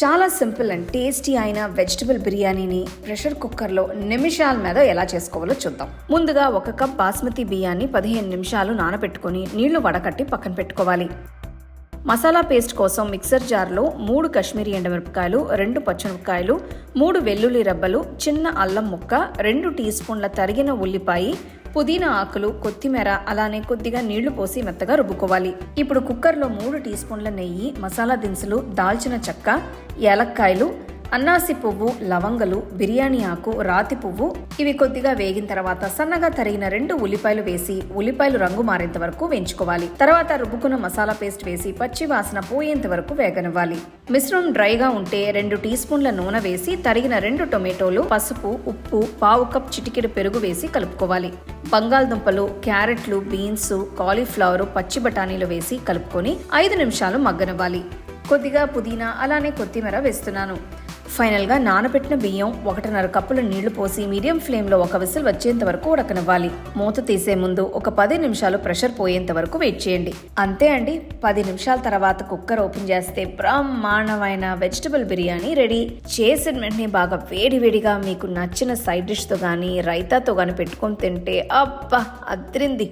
చాలా simple and tasty అయిన vegetable బిర్యానీని ప్రెషర్ కుక్కర్లో నిమిషాల మీద ఎలా చేసుకోవాలో చూద్దాం. ముందుగా ఒక కప్ బాస్మతి బియ్యాన్ని పదిహేను నిమిషాలు నానబెట్టుకొని నీళ్ళు వడకట్టి పక్కన పెట్టుకోవాలి. మసాలా పేస్ట్ కోసం మిక్సర్ జార్లో మూడు కాశ్మీరీ ఎండమిరపకాయలు రెండు పచ్చిమిరపకాయలు మూడు వెల్లుల్లి రెబ్బలు చిన్న అల్లం ముక్క రెండు టీ స్పూన్ల తరిగిన ఉల్లిపాయ పుదీనా ఆకులు కొత్తిమీర అలానే కొద్దిగా నీళ్ళు పోసి మెత్తగా రుబ్బుకోవాలి. ఇప్పుడు కుక్కర్లో మూడు టీ స్పూన్ల నెయ్యి మసాలా దినుసులు దాల్చిన చెక్క ఏలక్కాయలు అన్నాసి పువ్వు లవంగలు బిర్యానీ ఆకు రాతి పువ్వు ఇవి కొద్దిగా వేగిన తర్వాత సన్నగా తరిగిన రెండు ఉల్లిపాయలు వేసి ఉల్లిపాయలు రంగు మారేంత వరకు వేయించుకోవాలి. తర్వాత రుబ్బుకున్న మసాలా పేస్ట్ వేసి పచ్చి వాసన పోయేంత వరకు వేగనివ్వాలి. మిశ్రమం డ్రైగా ఉంటే రెండు టీ స్పూన్ల నూనె వేసి తరిగిన రెండు టొమాటోలు పసుపు ఉప్పు పావు కప్ చిటికెడు పెరుగు వేసి కలుపుకోవాలి. బంగాళదుంపలు క్యారెట్లు బీన్స్ కాలీఫ్లవర్ పచ్చి బఠానీలు వేసి కలుపుకొని ఐదు నిమిషాలు మగ్గనివ్వాలి. కొద్దిగా పుదీనా అలానే కొత్తిమీర వేస్తున్నాను. ఫైనల్గా నానబెట్టిన బియ్యం ఒకటిన్నర కప్పుల నీళ్ళు పోసి మీడియం ఫ్లేమ్లో ఒక విసిల్ వచ్చేంత వరకు ఉడకనివ్వాలి. మూత తీసే ముందు ఒక పది నిమిషాలు ప్రెషర్ పోయేంత వరకు వెయిట్ చేయండి. అంతే అండి పది నిమిషాల తర్వాత కుక్కర్ ఓపెన్ చేస్తే బ్రహ్మాండమైన వెజిటబుల్ బిర్యానీ రెడీ. చేసిన వెంటనే బాగా వేడివేడిగా మీకు నచ్చిన సైడ్ డిష్తో కానీ రైతాతో కానీ పెట్టుకొని తింటే అబ్బా అద్రింది.